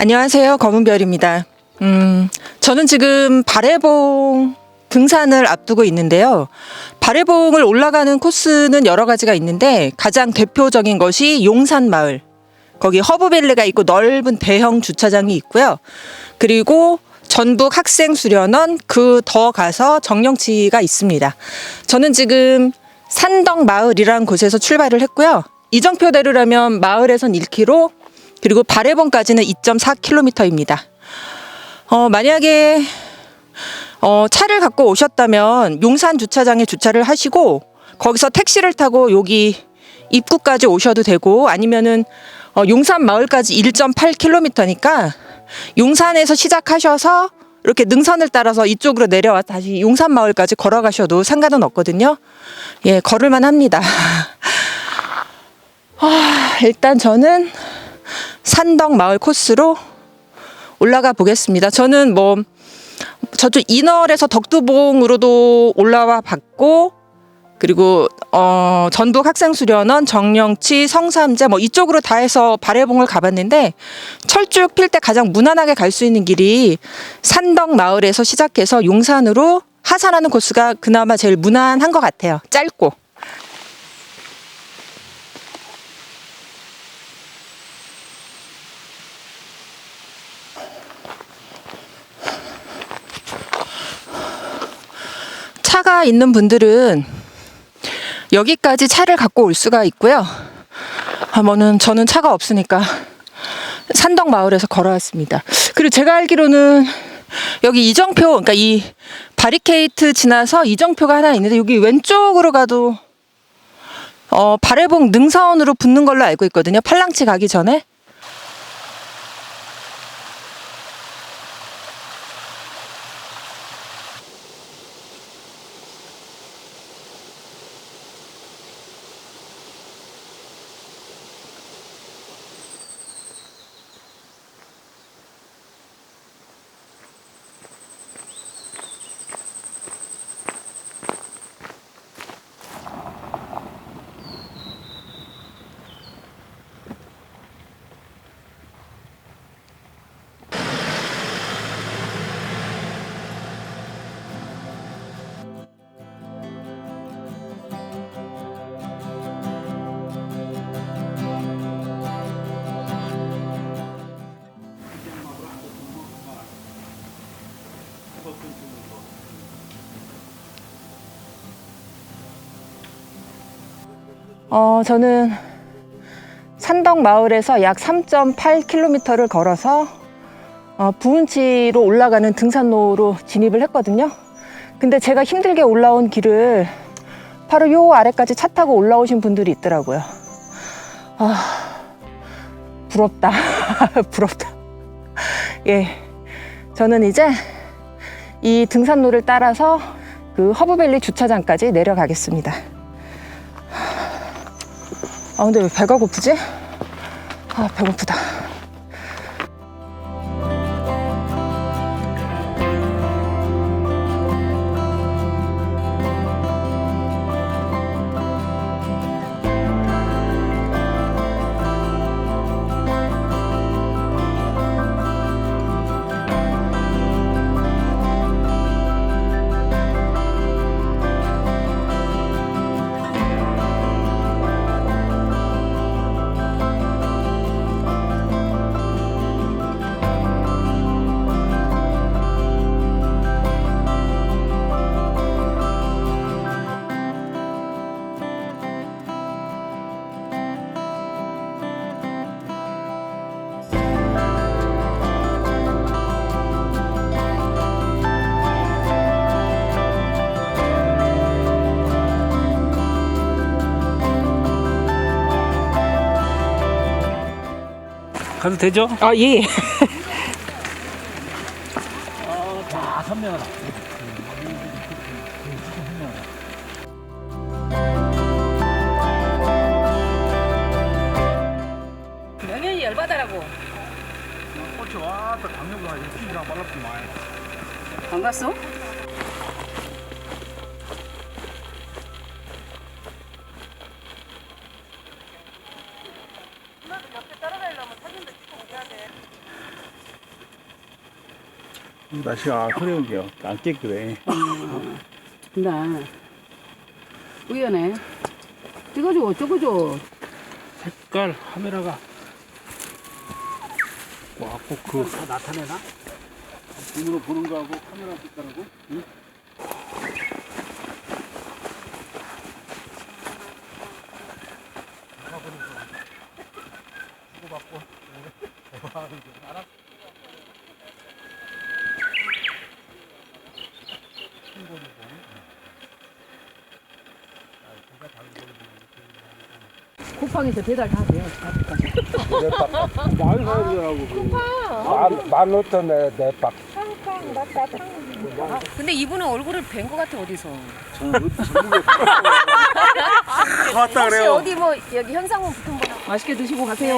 안녕하세요. 검은별입니다. 음, 저는 지금 발해봉 등산을 앞두고 있는데요. 발해봉을 올라가는 코스는 여러 가지가 있는데 가장 대표적인 것이 용산 마을. 거기 허브밸리가 있고 넓은 대형 주차장이 있고요. 그리고 전북 학생 수련원 그 더 가서 정령치가 있습니다. 저는 지금 산덕 마을이라는 곳에서 출발을 했고요. 이정표대로라면 마을에선 1km 그리고 발해봉까지는 2.4km입니다. 어, 만약에 어, 차를 갖고 오셨다면 용산 주차장에 주차를 하시고 거기서 택시를 타고 여기 입구까지 오셔도 되고 아니면은 어, 용산 마을까지 1.8km니까 용산에서 시작하셔서 이렇게 능선을 따라서 이쪽으로 내려와 다시 용산 마을까지 걸어가셔도 상관은 없거든요. 예, 걸을만 합니다. 아, 일단 저는 산덕 마을 코스로 올라가 보겠습니다. 저는 뭐 저쪽 인월에서 덕두봉으로도 올라와 봤고 그리고 어 전북 학생 수련원 정령치 성삼재 뭐 이쪽으로 다 해서 발해봉을 가봤는데 철쭉 필 때 가장 무난하게 갈 수 있는 길이 산덕 마을에서 시작해서 용산으로 하산하는 코스가 그나마 제일 무난한 것 같아요. 짧고. 있는 분들은 여기까지 차를 갖고 올 수가 있고요. 아, 뭐는 저는 차가 없으니까 산덕 마을에서 걸어왔습니다. 그리고 제가 알기로는 여기 이정표, 그러니까 이 바리케이트 지나서 이정표가 하나 있는데 여기 왼쪽으로 가도 어, 발해봉 능선으로 붙는 걸로 알고 있거든요. 팔랑치 가기 전에. 어, 저는 산덕 마을에서 약 3.8km를 걸어서 어, 부은치로 올라가는 등산로로 진입을 했거든요. 근데 제가 힘들게 올라온 길을 바로 요 아래까지 차 타고 올라오신 분들이 있더라고요. 아, 부럽다. 부럽다. 예. 저는 이제 이 등산로를 따라서 그 허브밸리 주차장까지 내려가겠습니다. 아 근데 왜 배가 고프지? 아 배고프다. 가도 되죠? 아 예. 아, 선명하다. 명현이 열받아라고 꽃이 왔다 당뇨가 일주일이랑 말랐구만. 안 갔어? 날씨가 흐려운 게안 깨끗해. 나 우연해. 찍어줘, 찍어줘. 색깔 카메라가 와꼭 그 다 나타내나? 눈으로 보는 거하고 카메라 색깔하고 응? 쿠팡에서 배달 다 돼요. 사야 되더라고 만, 만 오천 내, 내 박. 근데 이분은 얼굴을 뵌 것 같아 어디서? 왔다 혹시 그래요 어디 뭐 여기 현상문 붙은 분 맛있게 드시고 가세요.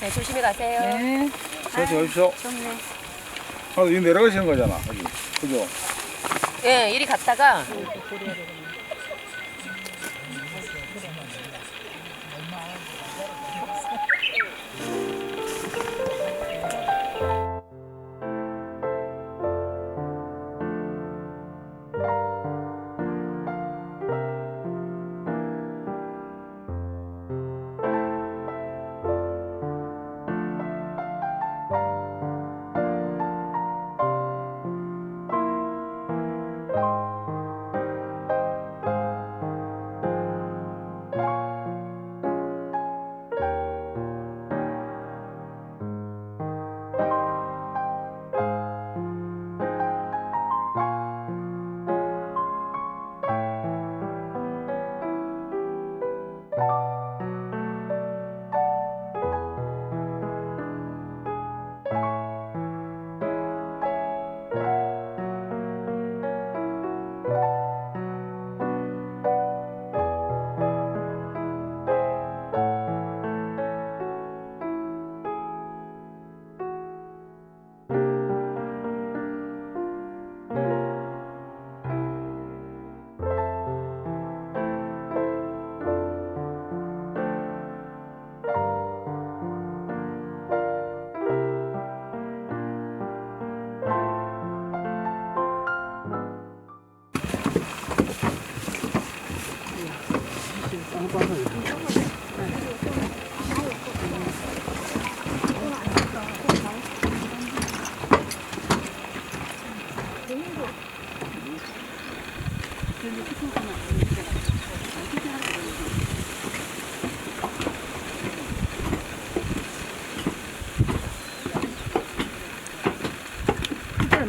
네, 조심히 가세요. 네. 저기 오십시오 좋네. 아, 여기 내려가시는 거잖아 여기. 그죠? 예, 이리 갔다가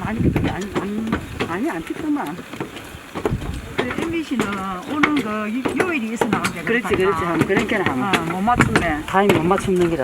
많이 안, 안, 많이 안 찍더만. MBC는 오는 그 요- 요일이 있어 나오잖아. 그렇지, 그렇지. 하면 그렇게 하면 아, 못 맞췄네. 타임 못 맞추는 기라.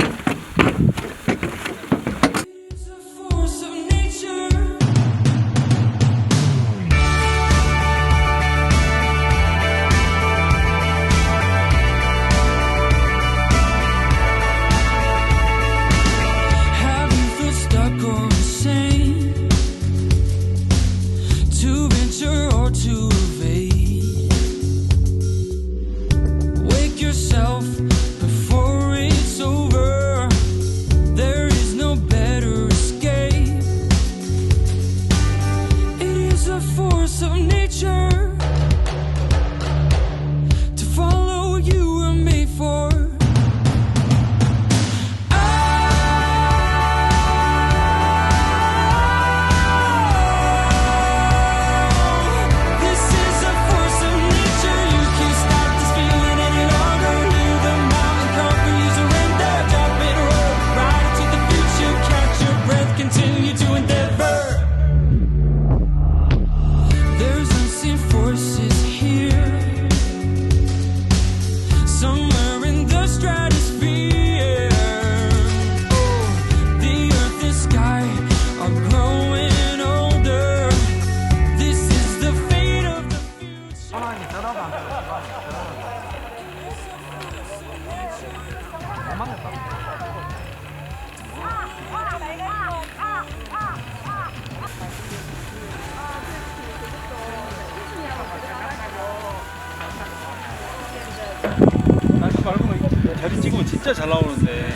날씨 밝으면 자리 찍으면 진짜 잘 나오는데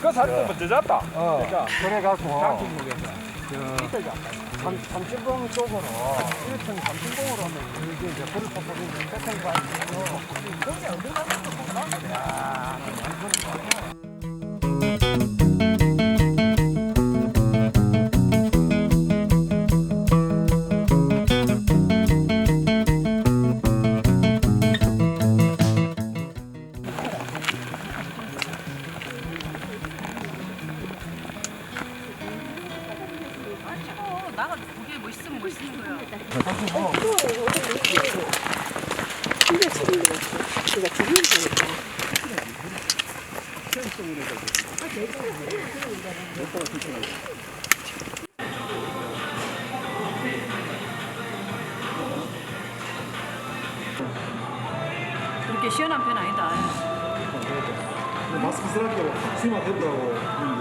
그 사람도 먼저 잤다. 어. 그러니까 그래갖고 장충목에서. 삼, 삼신봉 쪽으로 1층 삼신봉으로 하면 이게 이제 불을 뽀뽀는 태평과 거기 어디 가는지 몰라. 야, 나가 있으면 뭐 있는 거야. 그렇게 시원한 편 아니다. 마스크 쓰라고 수만 되더라고.